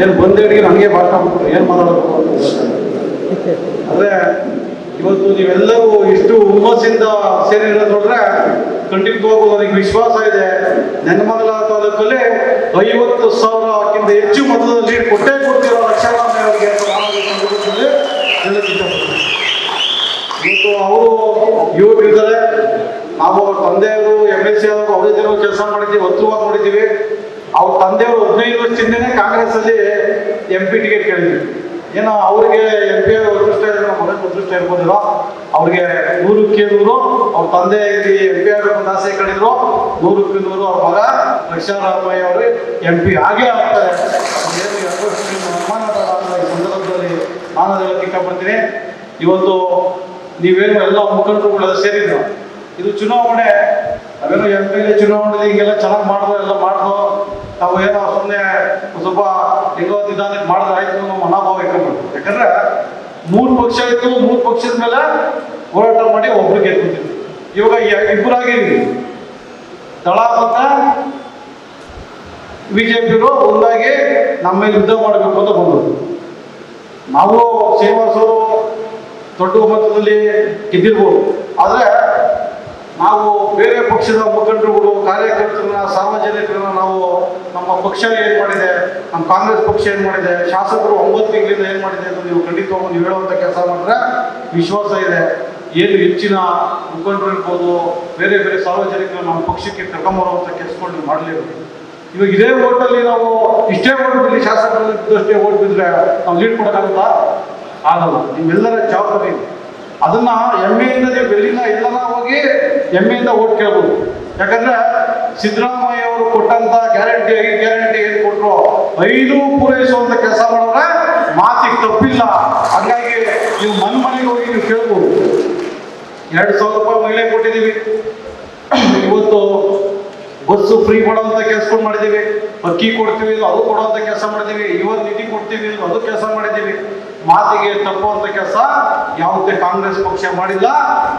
ಏನು ಅಡಿಗೆ ನನಗೆ ಭಾಷಣ ಮಾಡ್ತಾರೆ ಏನು ಮಾತಾಡಬೇಕು ಅಂದ್ರೆ ಇವತ್ತು ನೀವೆಲ್ಲರೂ ಇಷ್ಟು ಹುಮ್ಮಸ್ಸಿಂದ ಸೇರಿರೋದು ನೋಡಿದ್ರೆ ಖಂಡಿತವಾಗೂ ನನಗೆ ವಿಶ್ವಾಸ ಇದೆ. ನೆನಮಂಗಲ ತಾಲೂಕಲ್ಲಿ ಐವತ್ತು ಸಾವಿರಕ್ಕಿಂತ ಹೆಚ್ಚು ಮತದಲ್ಲಿ ಕೊಟ್ಟೆ ಕೊಡ್ತಿರೋ ಲಕ್ಷಾಂತರ. ಇವತ್ತು ಅವರು ಯುವಕರಿದ್ದಾರೆ ನಾವು ತಂದೆಯವರು ಎಂ ಎಸ್ ಸಿ ಅವರು ಅವರೇ ಕೆಲಸ ಮಾಡಿದ್ದೀವಿ ಒತ್ತುವಾಗ ನೋಡಿದ್ದೀವಿ. ಅವ್ರ ತಂದೆಯವರು ಹದಿನೈದು ವರ್ಷದಿಂದನೇ ಕಾಂಗ್ರೆಸ್ ಅಲ್ಲಿ ಎಂ ಪಿ ಟಿಕೆಟ್ ಕೇಳಿದ್ವಿ ಏನೋ ಅವ್ರಿಗೆ ಎಂ ಪಿ ಅದೃಷ್ಟ ಮಗನ ಅದೃಷ್ಟ ಇರ್ಬೋದಿಲ್ಲ ಅವ್ರಿಗೆ ನೂರಕ್ಕೆ ನೂರು, ಅವ್ರ ತಂದೆ ಎಂ ಪಿ ಆಗಬೇಕು ಆಸೆ ಕಡಿದ್ರು ನೂರಕ್ಕೆ ನೂರು ಅವ್ರ ಮಗ ಲಕ್ಷ್ಮಣರಾಮಯ್ಯ ಅವರು ಎಂ ಪಿ ಆಗೇ ಆಗ್ತಾರೆ ಸಂದರ್ಭದಲ್ಲಿ ನಾನು ಇಷ್ಟಪಡ್ತೀನಿ ಇವತ್ತು ನೀವೇನು ಎಲ್ಲ ಮುಖಂಡರುಗಳೆಲ್ಲ ಸೇರಿದ್ರು ಇದು ಚುನಾವಣೆ. ಅವೇನು ಎಂ ಪಿ ಚುನಾವಣೆ ಹಿಂಗೆಲ್ಲ ಚೆನ್ನಾಗಿ ಮಾಡಿದ್ರು ಎಲ್ಲ ಮಾಡಿದ್ರು ನಾವು ಏನೋ ಸುಮ್ಮನೆ ಸ್ವಲ್ಪ ಲಿಂಗವತ್ ನಿಧಾನಕ್ಕೆ ಮಾಡಿದ್ರೆ ಆಯ್ತು ಅನ್ನೋ ಮನೋಭಾವ ಇಟ್ಕೊಂಡ್ಬಿಟ್ಟು ಯಾಕಂದ್ರೆ ಮೂರು ಪಕ್ಷ ಇತ್ತು ಮೂರು ಪಕ್ಷದ ಮೇಲೆ ಹೋರಾಟ ಮಾಡಿ ಒಬ್ರು ಗೆದ್ಬಿಟ್ಟಿದ್ವಿ ಇವಾಗ ಇಬ್ಬರಾಗಿದ್ದೀವಿ ದಳ ಜೆ ಬಿಜೆಪಿಯವರು ಒಂದಾಗಿ ನಮ್ಮ ಮೇಲೆ ಯುದ್ಧ ಮಾಡಬೇಕು ಅಂತ ಬಂದರು ನಾವು ಶ್ರೀನಿವಾಸರು ದೊಡ್ಡ ಮಟ್ಟದಲ್ಲಿ ಗೆದ್ದಿರ್ಬೋದು. ಆದರೆ ನಾವು ಬೇರೆ ಪಕ್ಷದ ಮುಖಂಡರುಗಳು ಕಾರ್ಯಕರ್ತರನ್ನ, ಸಾರ್ವಜನಿಕರನ್ನ ನಾವು ನಮ್ಮ ಪಕ್ಷ ಏನು ಮಾಡಿದೆ, ನಮ್ಮ ಕಾಂಗ್ರೆಸ್ ಪಕ್ಷ ಏನು ಮಾಡಿದೆ, ಶಾಸಕರು ಒಂಬತ್ತು ತಿಂಗಳಿಂದ ಏನು ಮಾಡಿದೆ ಅಂತ ನೀವು ಖಂಡಿತವಾಗಿ ನೀವು ಹೇಳುವಂಥ ಕೆಲಸ ಮಾಡಿದ್ರೆ ವಿಶ್ವಾಸ ಇದೆ. ಏನು ಹೆಚ್ಚಿನ ಮುಖಂಡರು ಇರ್ಬೋದು, ಬೇರೆ ಬೇರೆ ಸಾರ್ವಜನಿಕರು ನಮ್ಮ ಪಕ್ಷಕ್ಕೆ ಕರ್ಕೊಂಬರುವಂಥ ಕೆಲಸಗಳು ನೀವು ಮಾಡಲೇಬೇಕು. ಇವಾಗ ಇದೇ ಓಟಲ್ಲಿ ನಾವು ಇಷ್ಟೇ ಓಟ್ ಬಿಡಲಿ ಶಾಸಕರಷ್ಟೇ ಅಷ್ಟೇ ಓಟ್ ನಾವು ಲೀಡ್ ಕೊಡೋಕ್ಕಾಗುತ್ತಾ? ಆಗಲ್ಲ. ನಿಮ್ಮೆಲ್ಲರ ಜವಾಬ್ದಾರಿ ಅದನ್ನ ಹೆಮ್ಮೆಯಿಂದ ನೀವು ಬೆಲ್ಲಿನ ಎಲ್ಲರ ಹೆಮ್ಮೆಯಿಂದ ಓಟ್ ಕೇಳ್ಬೋದು. ಯಾಕಂದ್ರೆ ಸಿದ್ದರಾಮಯ್ಯ ಅವರು ಕೊಟ್ಟಂತ ಗ್ಯಾರಂಟಿ ಆಗಿ ಗ್ಯಾರಂಟಿ ಏನು ಕೊಟ್ಟರು ಐದು ಪೂರೈಸುವಂತ ಕೆಲಸ ಮಾಡೋರೆ ಮಾತಿಗೆ ತಪ್ಪಿಲ್ಲ. ಹಾಗಾಗಿ ನೀವು ಮನ್ ಮನೆಗೆ ಹೋಗಿ ನೀವು ಕೇಳ್ಬೋದು. ಎರಡು ಸಾವಿರ ರೂಪಾಯಿ ಮಹಿಳೆ ಕೊಟ್ಟಿದ್ದೀವಿ. ಇವತ್ತು ಬಸ್ಸು ಫ್ರೀ ಮಾಡುವಂತ ಕೆಲಸಗಳು ಮಾಡಿದ್ದೀವಿ ಅಕ್ಕಿ ಕೊಡ್ತೀವಿ, ಅದು ಕೊಡುವಂತ ಕೆಲಸ ಮಾಡಿದ್ದೀವಿ ಇವತ್ತು ನಿಧಿ ಕೊಡ್ತೀವಿ, ಅದು ಕೆಲಸ ಮಾಡಿದ್ದೀವಿ. ಮಾತಿಗೆ ತಪ್ಪುವಂಥ ಕೆಲಸ ಯಾವುದೇ ಕಾಂಗ್ರೆಸ್ ಪಕ್ಷ ಮಾಡಿಲ್ಲ,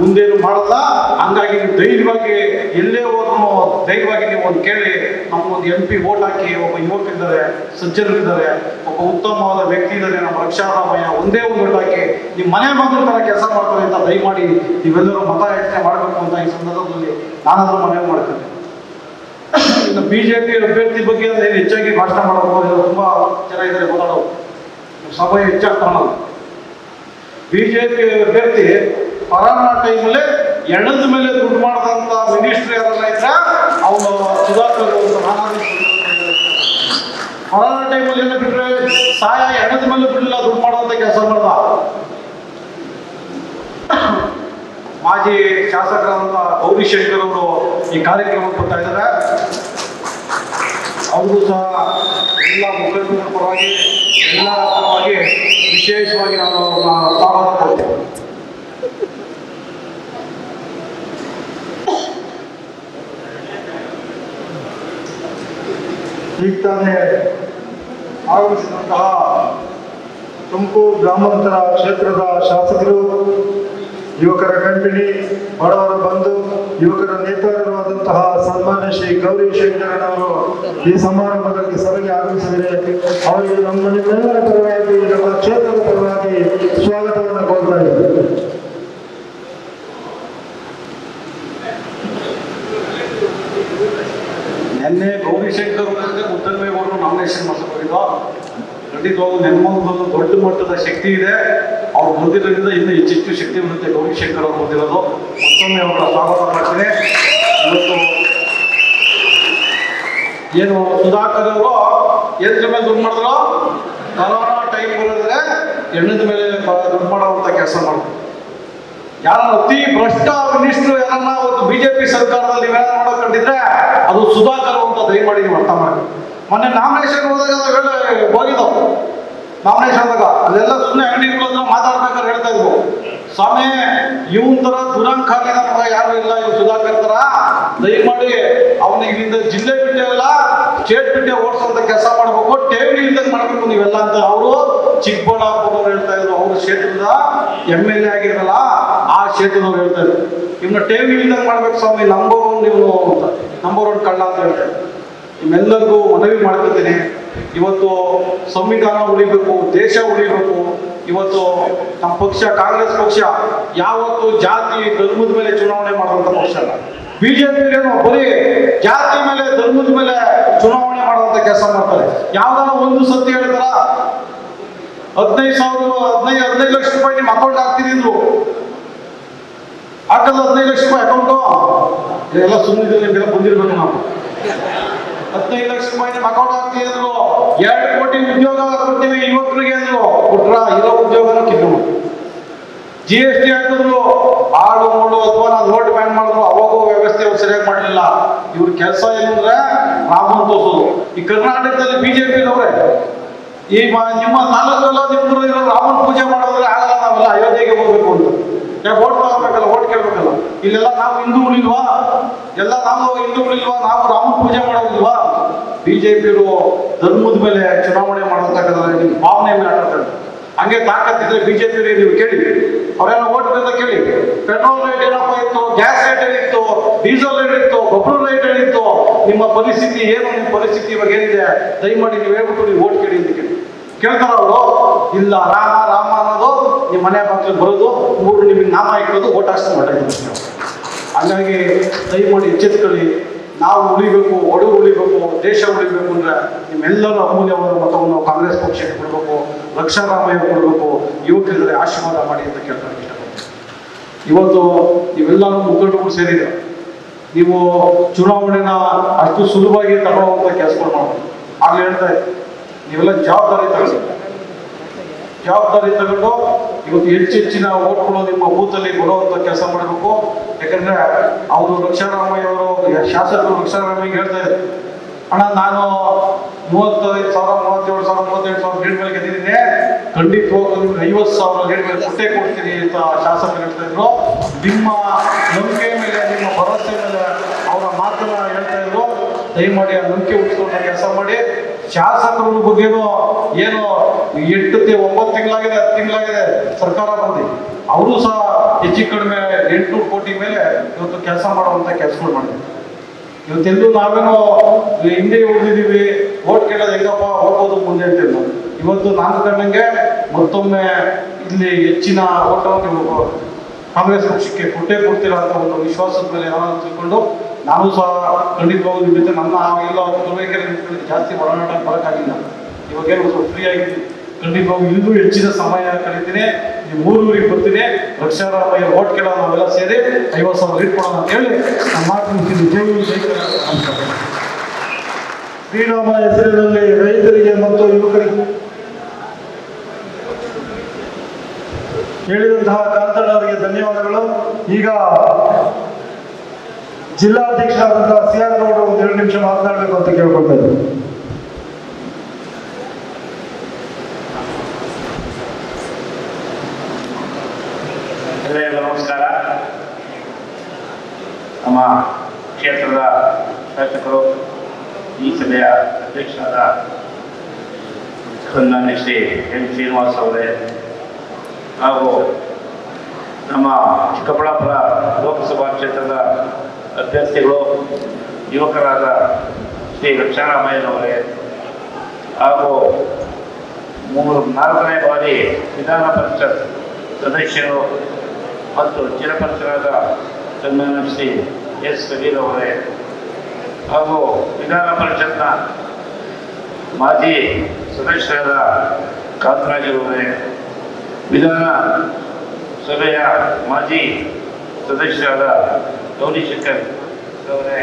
ಮುಂದೇನು ಮಾಡಲ್ಲ. ಹಂಗಾಗಿ ನೀವು ಧೈರ್ಯವಾಗಿ, ಎಲ್ಲೇ ಹೋದ್ರು ಧೈರ್ಯವಾಗಿ ನೀವು ಒಂದು ಕೇಳಿ, ನಮಗೊಂದು ಎಂ ಪಿ ಓಟ್ ಹಾಕಿ ಒಬ್ಬ ಯುವಕರಿದ್ದಾರೆ ಸಜ್ಜನರಿದ್ದಾರೆ ಒಬ್ಬ ಉತ್ತಮವಾದ ವ್ಯಕ್ತಿ ಇದ್ದಾರೆ, ನಮ್ಮ ರಕ್ಷಾರಾಮಯ್ಯ ಒಂದೇ ಒಂದು ಹಾಕಿ ನಿಮ್ಮ ಮನೆ ಮಗನ ಥರ ಕೆಲಸ ಮಾಡ್ತಾರೆ ಅಂತ ದಯಮಾಡಿ ನೀವೆಲ್ಲರೂ ಮತ ಯಾಚನೆ ಮಾಡಬೇಕು ಅಂತ ಈ ಸಂದರ್ಭದಲ್ಲಿ ನಾನಾದರೂ ಮನವಿ ಮಾಡ್ತೇನೆ. ಇನ್ನು ಬಿಜೆಪಿ ಅಭ್ಯರ್ಥಿ ಬಗ್ಗೆ ಏನು ಹೆಚ್ಚಾಗಿ ಭಾಷಣ ಮಾಡಬಹುದು. ತುಂಬಾ ಜನ ಇದ್ದಾರೆ ಮಾತಾಡೋದು ಸಭೆ ಬಿ ಜೆ ಬಿಜೆಪಿ ಅಭ್ಯರ್ಥಿ ಕೊರೋನಾ ಟೈಮಲ್ಲೇ ಎಣದ ಮೇಲೆ ದುಡ್ಡು ಮಾಡಿದಂತ ಮಿನಿಸ್ಟ್ರಿ ಯಾರನ್ನ ಇದ್ರೆ ಅವನು ಸುಧಾಕರ್ ಕೊರೋನಾ ಟೈಮಲ್ಲಿ ಏನು ಬಿಟ್ರೆ ಸಾಯ ಎಣದ ಮೇಲೆ ಬಿಡಲಿಲ್ಲ ದುಡ್ಡು ಮಾಡುವಂತ ಕೆಲಸ ಮಾಡ್ದ. ಮಾಜಿ ಶಾಸಕರಾದಂಥ ಗೌರಿ ಶಂಕರ್ ಅವರು ಈ ಕಾರ್ಯಕ್ರಮಕ್ಕೆ ಬರ್ತಾ ಇದ್ದಾರೆ. ಅವ್ರಿಗೂ ಸಹ ಎಲ್ಲ ಮುಖಂಡರ ಪರವಾಗಿ ಎಲ್ಲರ ಪರವಾಗಿ ವಿಶೇಷವಾಗಿ ನಾನು ಸ್ವಾಗತ ಕೊಡ್ತೇನೆ ಈಗ ತಾನೇ ಆಗಮಿಸಿದಂತಹ ತುಮಕೂರು ಗ್ರಾಮಾಂತರ ಕ್ಷೇತ್ರದ ಶಾಸಕರು ಯುವಕರ ಕಂಪನಿ ಬಡವರು ಬಂದು ಯುವಕರ ನೇತಾರರಾದಂತಹ ಸನ್ಮಾನ್ಯ ಶ್ರೀ ಗೌರಿ ಶಂಕರನವರು ಈ ಸಮಾರಂಭದಲ್ಲಿ ಸಭೆಗೆ ಆಗಮಿಸಿದರೆ ಅವರಿಗೆ ನಮ್ಮ ನಿಮ್ಮೆಲ್ಲರ ಪರವಾಗಿ, ನಮ್ಮ ಕ್ಷೇತ್ರದ ಪರವಾಗಿ ಸ್ವಾಗತವನ್ನು ಕೋರ್ತಾ ಇದ್ದೇವೆ ನಿನ್ನೆ ಗೌರಿಶಂಕರ್ ಮುದ್ದನ್ಮೇಗೌಡರು ನಾಮಿನೇಷನ್ ಮಾಡಿಸ್ಕೊಂಡಿದ್ದು ಖಂಡಿತವಾಗೂ ನೆಮ್ಮದಿ ದೊಡ್ಡ ಮಟ್ಟದ ಶಕ್ತಿ ಇದೆ. ಅವ್ರು ಬಂದಿರೋದ್ರಿಂದ ಇನ್ನೂ ಹೆಚ್ಚೆಚ್ಚು ಶಕ್ತಿ ಬರುತ್ತೆ. ಗೌರಿಶಂಕರ್ ಅವರು ಬಂದಿರೋದು ಮತ್ತೊಮ್ಮೆ ಅವರ ಸ್ವಾಗತ ಮಾಡ್ತೀನಿ. ಇವತ್ತು ಏನು ಸುಧಾಕರ್ ಅವರು? ಎದ್ರ ಮೇಲೆ ದುಡ್ಡು ಮಾಡಿದ್ರು ಕರೋನಾ ಟೈಮ್ ಬರೋದ್ರೆ ಎಣ್ಣದ ಮೇಲೆ ದುಡ್ಡು ಮಾಡುವಂಥ ಕೆಲಸ ಮಾಡ್ತಾರೆ ಯಾರ ಅತಿ ಭ್ರಷ್ಟ ಮಿನಿಸ್ಟರ್ ಯಾರನ್ನ ಒಂದು ಬಿಜೆಪಿ ಸರ್ಕಾರದಲ್ಲಿ ನೀವೇನ ನೋಡಕ್ ಕಂಡಿದ್ರೆ ಅದು ಸುಧಾಕರ್ ಅಂತ ದಯಮಾಡಿ ಅರ್ಥ ಮಾಡಿ ಮೊನ್ನೆ ನಾಮಿನೇಷನ್ ಹೋದಾಗ ಹೋಗಿದ್ದವು ನಾಮಿನೇಷನ್ ಹೇಳಿದಾಗ ಅಲ್ಲೆಲ್ಲ ಸುಮ್ಮನೆ ಅಂಗಡಿಗಳು ಹತ್ರ ಮಾತಾಡ್ಬೇಕಾದ್ರೆ ಹೇಳ್ತಾ ಇದ್ವು. ಸ್ವಾಮಿ, ಇವನ್ ತರ ದುರಂಕಾರಿ ಮಗ ಯಾರು ಇಲ್ಲ ಇವ್ ಸುಧಾಕರ್ ತರ. ದಯಮಾಡಿ ಅವನ ಇಲ್ಲಿಂದ ಜಿಲ್ಲೆ ಬಿಟ್ಟೆ ಅಲ್ಲ, ಸ್ಟೇಟ್ ಬಿಟ್ಟೆ ಓಡಿಸುವಂತ ಕೆಲಸ ಮಾಡ್ಬೇಕು, ಠೇವಣಿ ಇಲ್ದಂಗೆ ಮಾಡ್ಬೇಕು ನೀವೆಲ್ಲ ಅಂತ ಅವರು ಚಿಕ್ಕಬಳ್ಳಾಪುರದವ್ರು ಹೇಳ್ತಾ ಇದ್ರು. ಅವ್ರ ಕ್ಷೇತ್ರದ ಎಂ ಎಲ್ ಎ ಆಗಿರಲ್ಲ, ಆ ಕ್ಷೇತ್ರದವ್ರು ಹೇಳ್ತಾ ಇದ್ರು. ಇವ್ನ ಠೇವಣಿ ಇಲ್ದಂಗೆ ಮಾಡ್ಬೇಕು ಸ್ವಾಮಿ ನಂಬರ್ ಒನ್ ನೀವು ಅಂತ. ನಂಬರ್ ಒನ್ ಕಳ್ಳ ಅಂತ ಹೇಳ್ತಾರೆ ನಿಮ್ಮೆಲ್ಲರಿಗೂ ಮನವಿ ಮಾಡ್ಕೊತೀನಿ. ಇವತ್ತು ಸಂವಿಧಾನ ಉಳಿಬೇಕು, ದೇಶ ಉಳಿಬೇಕು, ಇವತ್ತು ನಮ್ಮ ಪಕ್ಷ, ಕಾಂಗ್ರೆಸ್ ಪಕ್ಷ ಯಾವತ್ತು ಜಾತಿ ಧರ್ಮದ ಮೇಲೆ ಚುನಾವಣೆ ಮಾಡುವಂತ ಪಕ್ಷ ಅಲ್ಲ. ಬಿಜೆಪಿ ಏನು ಬರೀ ಜಾತಿ ಮೇಲೆ, ಧರ್ಮದ ಮೇಲೆ ಚುನಾವಣೆ ಮಾಡುವಂತ ಕೆಲಸ ಮಾಡ್ತಾರೆ. ಯಾವ್ದಾರ ಒಂದು ಸತ್ಯ ಹೇಳ್ತಾರ ಹದಿನೈದು ಸಾವಿರ, ಹದಿನೈದು ಹದಿನೈದು ಲಕ್ಷ ರೂಪಾಯಿ ನಿಮ್ಮ ಅಕೌಂಟ್ ಹಾಕ್ತೀನಿ ಅಂದ್ರು. ಹಾಕಲ್ಲ ಹದಿನೈದು ಲಕ್ಷ ರೂಪಾಯಿ ಅಕೌಂಟು ಎಲ್ಲ ಸುಮ್ಮನೆ ಬಂದಿರ್ಬೇಕು ನಾವು. ಹದಿನೈದು ಲಕ್ಷ ರೂಪಾಯಿ ಅಕೌಂಟ್ ಹಾಕ್ತೀವಿ ಅಂದ್ರು. ಎರಡು ಕೋಟಿ ಉದ್ಯೋಗ ಕೊಡ್ತೀವಿ ಯುವಕರಿಗೆ ಅಂದ್ರು. ಕೊಟ್ರ ಇರೋ ಉದ್ಯೋಗನ ಕಿತ್ತು. ಜಿ ಎಸ್ ಟಿ ಹಾಕಿದ್ರು. ಆಡು ಮೂಡು ಅಥವಾ ನಾವು ನೋಟ್ ಬ್ಯಾನ್ ಮಾಡಿದ್ರು. ಅವಾಗೂ ವ್ಯವಸ್ಥೆ ಅವ್ರು ಸರಿಯಾಗಿ ಮಾಡಲಿಲ್ಲ. ಇವ್ರ ಕೆಲಸ ಏನಂದ್ರೆ ರಾಮನ್ ತೋರ್ಸೋದು. ಈ ಕರ್ನಾಟಕದಲ್ಲಿ ಬಿಜೆಪಿ ಅವರೇ ಈ ನಿಮ್ಮ ನಾಲ್ಕಲ್ಲ ನಿಮ್ಮೂರು ಇರೋ ರಾಮನ್ ಪೂಜೆ ಮಾಡೋದ್ರೆ ಆಗಲ್ಲ ನಾವೆಲ್ಲ ಅಯೋಧ್ಯೆಗೆ ಹೋಗ್ಬೇಕು ಅಂತ. ಯಾಕೆ ಓಟ್ ತಗೋಬೇಕಲ್ಲ ಓಟ್ ಕೇಳ್ಬೇಕಲ್ಲ. ಇಲ್ಲೆಲ್ಲ ನಾವು ಹಿಂದೂಗಳಿಲ್ವಾ? ಎಲ್ಲ ನಾವು ಹಿಂದೂಗಳಿಲ್ವಾ? ನಾವು ರಾಮನ ಪೂಜೆ ಮಾಡೋದಿಲ್ವಾ? ಬಿಜೆಪಿಯವರು ಧರ್ಮದ ಮೇಲೆ ಚುನಾವಣೆ ಮಾಡತಕ್ಕಂಥ ನಿಮ್ಮ ಭಾವನೆ ಮೇಲೆ ಆಟಾಡ್ತಾರೆ ಹಂಗೆ ತಾಕತ್ತಿದ್ರೆ ಬಿಜೆಪಿ ನೀವು ಕೇಳಿ ಅವರೆಲ್ಲ ಓಟ್ ಅಂತ ಕೇಳಿ. ಪೆಟ್ರೋಲ್ ರೇಟ್ ಏನಪ್ಪ ಇತ್ತು? ಗ್ಯಾಸ್ ರೇಟ್ ಏನಿತ್ತು? ಡೀಸೆಲ್ ರೇಟ್ ಇತ್ತು? ಗೊಬ್ಬರ ರೇಟ್ ಏನಿತ್ತು? ನಿಮ್ಮ ಪರಿಸ್ಥಿತಿ ಏನು? ನಿಮ್ಮ ಪರಿಸ್ಥಿತಿ ಇವಾಗ ಏನಿದೆ? ದಯಮಾಡಿ ನೀವು ಹೇಳ್ಬಿಟ್ಟು ನೀವು ಓಟ್ ಕೇಳಿ ಅಂತ ಕೇಳಿ. ಕೇಳ್ತಾರ ಅವರು? ಇಲ್ಲ, ರಾಮ ರಾಮ ಅನ್ನೋದು ನಿಮ್ಮ ಮನೆ ಬಾಗಿಲು ಬರೋದು, ಮೂರು ನಿಮಗೆ ನಾಮ ಇಟ್ಟೋದು ಓಟ್ ಹಾಕ್ಸ್ಕೊಂಡು ಹಂಗಾಗಿ ದಯಮಾಡಿ ಎಚ್ಚೆತ್ಕೊಳ್ಳಿ. ನಾವು ಉಳಿಬೇಕು ಒಡಗು ಉಳಿಬೇಕು, ದೇಶ ಉಳಿಬೇಕು ಅಂದ್ರೆ ನಿಮ್ಮೆಲ್ಲರೂ ಅಮೂಲ್ಯವಾದ ಮತವನ್ನು ಕಾಂಗ್ರೆಸ್ ಪಕ್ಷಕ್ಕೆ ಕೊಡಬೇಕು, ಲಕ್ಷಾರಾಮಯ್ಯ ಕೊಡಬೇಕು, ಯುವಕರಿಗೆ ಆಶೀರ್ವಾದ ಮಾಡಿ ಅಂತ ಕೇಳ್ತಾರೆ. ಇವತ್ತು ನೀವೆಲ್ಲರೂ ಮುಖಂಡರು ಸೇರಿದ್ರೆ ನೀವು ಚುನಾವಣೆನ ಅಷ್ಟು ಸುಲಭವಾಗಿ ತಗೊಳ್ಳುವಂತ ಕೆಲಸಗಳು ಮಾಡಬೇಕು. ಆಗ್ಲೇ ಹೇಳ್ತಾ ಇದ್ದೆ. ನೀವೆಲ್ಲ ಜವಾಬ್ದಾರಿ ತಗೊಳ್ಳಿ ಜವಾಬ್ದಾರಿ ತಗೊಂಡು ಇವತ್ತು ಹೆಚ್ಚು ಹೆಚ್ಚಿನ ಓಟ್ಗಳು ನಿಮ್ಮ ಬೂತಲ್ಲಿ ಬರುವಂತ ಕೆಲಸ ಮಾಡಬೇಕು. ಯಾಕಂದ್ರೆ ಅವರು ರಕ್ಷಾರಾಮಯ್ಯ ಅವರು, ಶಾಸಕರು ರಕ್ಷಾರಾಮಯ್ಯ ಹೇಳ್ತಾ ಇದ್ದಾರೆ ಅಣ್ಣ, ನಾನು ಮೂವತ್ತೈದು ಸಾವಿರ, ಮೂವತ್ತೇಳು ಸಾವಿರ ಮೂವತ್ತೇಳು ಸಾವಿರ ಲೀಡ್ ಮೇಲೆ ಗೆದ್ದಿದ್ದೀನಿ. ಖಂಡಿತ ನಿಮ್ಗೆ ಐವತ್ತು ಸಾವಿರ ಲೀಡ್ ಮೇಲೆ ಕೊಡ್ತೀನಿ ಅಂತ ಶಾಸಕರು ಹೇಳ್ತಾ ಇದ್ರು. ನಿಮ್ಮ ನಂಬಿಕೆ ಮೇಲೆ, ನಿಮ್ಮ ಭರವಸೆ ಮೇಲೆ ಅವರ ಮಾತನ್ನ ಹೇಳ್ತಾ ಇದ್ರು. ದಯಮಾಡಿ ಆ ನಂಬಿಕೆ ಉಳಿಸ್ಕೊಂಡ ಕೆಲಸ ಮಾಡಿ. ಶಾಸಕರ ಬಗ್ಗೆನೂ ಏನು ಎಂಟು ಒಂಬತ್ತು ತಿಂಗಳಾಗಿದೆ, ಹತ್ತು ತಿಂಗಳಾಗಿದೆ ಸರ್ಕಾರ ಬಂದು ಅವರು ಸಹ ಹೆಚ್ಚು ಕಡಿಮೆ ಎಂಟು ಕೋಟಿ ಮೇಲೆ ಇವತ್ತು ಕೆಲಸ ಮಾಡುವಂತ ಕೆಲಸಗಳು ಮಾಡಿದ್ರು ಇವತ್ತೆಂದು ನಾವೇನೋ ಹಿಂದೆ ಉಳಿದಿದ್ದೀವಿ, ಓಟ್ ಕೇಳೋದು ಹೇಗಪ್ಪ ಹೋಗ್ಬೋದು ಮುಂದೆ ಅಂತ ಇಲ್ಲ. ಇವತ್ತು ನಾನು ಕಂಡಂಗೆ ಮತ್ತೊಮ್ಮೆ ಇಲ್ಲಿ ಹೆಚ್ಚಿನ ಓಟವನ್ನು ಕಾಂಗ್ರೆಸ್ ಪಕ್ಷಕ್ಕೆ ಕೊಟ್ಟೇ ಕೊಡ್ತೀರಾ ಅಂತ ಒಂದು ವಿಶ್ವಾಸದ ಮೇಲೆ ಏನಾದ್ರು ತಿಳ್ಕೊಂಡು ನಾನು ಸಹ ಖಂಡಿತವಾಗೂ ನಿಮ್ಮ ಜೊತೆ ನನ್ನ ಎಲ್ಲ ತುರುವೇಕೆರೆ ಜಾಸ್ತಿ ಒಳನಾಟ ಬರೋಕ್ಕಾಗಿಲ್ಲ. ಇವಾಗೇನು ಸ್ವಲ್ಪ ಫ್ರೀ ಆಗಿದ್ದೀನಿ ಖಂಡಿತವಾಗೂ ಇನ್ನೂ ಹೆಚ್ಚಿನ ಸಮಯ ಕಳಿತೀನಿ. ನೀವು ಮೂರೂರಿಗೆ ಬರ್ತೀನಿ. ರಕ್ಷಾರಾಮಯ್ಯ ಓಟ್ ಕೇಳೋ ನಾವೆಲ್ಲ ಸೇರಿ ಐವತ್ತು ಸಾವಿರ ಲೀಟ್ ಕೊಡೋಣ ಅಂತ ಹೇಳಿ ನಮ್ಮ ಕರ್ನಾಟಕ. ನಮಸ್ಕಾರ ಶ್ರೀರಾಮನ ಹೆಸರಿನಲ್ಲಿ ರೈತರಿಗೆ ಮತ್ತು ಯುವಕರಿಗೆ ಹೇಳಿದಂತಹ ಕಾಂತಣ್ಣವರಿಗೆ ಧನ್ಯವಾದಗಳು. ಈಗ ಜಿಲ್ಲಾಧ್ಯಕ್ಷರಾದಂತಹ ಸಿ ಆರ್ ಗೌಡ ಒಂದು ಎರಡು ನಿಮಿಷ ಮಾತನಾಡಬೇಕು ಅಂತ ಕೇಳ್ಕೊಳ್ತಾ ನಮಸ್ಕಾರ. ನಮ್ಮ ಕ್ಷೇತ್ರದ ಶಾಸಕರು, ಈ ಸಭೆಯ ಅಧ್ಯಕ್ಷರಾದ ಸನ್ಮಾನ್ಯ ಶ್ರೀ ಎಂ. ಶ್ರೀನಿವಾಸ್ ಅವರೇ ಹಾಗೂ ನಮ್ಮ ಚಿಕ್ಕಬಳ್ಳಾಪುರ ಲೋಕಸಭಾ ಕ್ಷೇತ್ರದ ಅಭ್ಯರ್ಥಿಗಳು, ಯುವಕರಾದ ಶ್ರೀ ಲಕ್ಷಾರಾಮಯ್ಯನವರೇ ಹಾಗೂ ಮೂರು, ನಾಲ್ಕನೇ ಬಾರಿ ವಿಧಾನ ಪರಿಷತ್ ಸದಸ್ಯರು ಮತ್ತು ಚಿರಪರಿಷರಾದ ಚಂದನ ಶ್ರೀ ಎಸ್ ಕಬೀರ್ ಅವರೇ ಹಾಗೂ ವಿಧಾನ ಪರಿಷತ್ನ ಮಾಜಿ ಸದಸ್ಯರಾದ ಕಾಂತರಾಜರವರೇ ವಿಧಾನ ಸಭೆಯ ಮಾಜಿ ಸದಸ್ಯರಾದ ಗೌರಿಶಂಕರ್ ಅವರೇ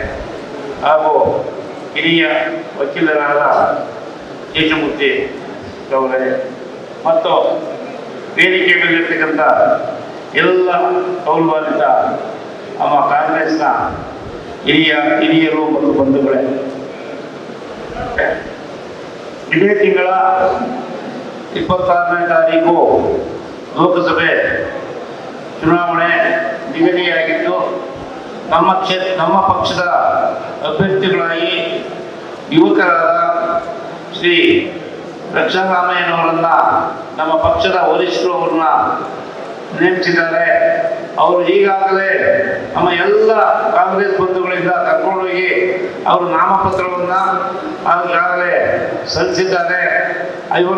ಹಾಗೂ ಹಿರಿಯ ವಕೀಲರಾದ ಕೇಶಮೂರ್ತಿ ಅವರೇ. ಮತ್ತು ವೇದಿಕೆ ಮೇಲಿರ್ತಕ್ಕಂಥ ಎಲ್ಲ ಕೌಲ್ವಾಲಿತ ನಮ್ಮ ಕಾಂಗ್ರೆಸ್ನ ಹಿರಿಯ, ಹಿರಿಯರು ಮತ್ತು ಬಂಧುಗಳೇ. ಇದೇ ತಿಂಗಳ ಇಪ್ಪತ್ತಾರನೇ ತಾರೀಕು ಲೋಕಸಭೆ ಚುನಾವಣೆ ನಿಗದಿಯಾಗಿದ್ದು ನಮ್ಮ ಕ್ಷೇತ್ರ ನಮ್ಮ ಪಕ್ಷದ ಅಭ್ಯರ್ಥಿಗಳಾಗಿ ಯುವಕರಾದ ಶ್ರೀ ರಕ್ಷಾರಾಮಯ್ಯನವರನ್ನ ನಮ್ಮ ಪಕ್ಷದ ವರಿಷ್ಠರು ಅವ್ರನ್ನ ನೇಮಿಸಿದ್ದಾರೆ. ಅವರು ಈಗಾಗಲೇ ನಮ್ಮ ಎಲ್ಲ ಕಾಂಗ್ರೆಸ್ ಬಂಧುಗಳಿಂದ ಕರ್ಕೊಂಡೋಗಿ ಅವರು ನಾಮಪತ್ರವನ್ನು ಈಗಾಗಲೇ ಸಲ್ಲಿಸಿದ್ದಾರೆ. ಇವರು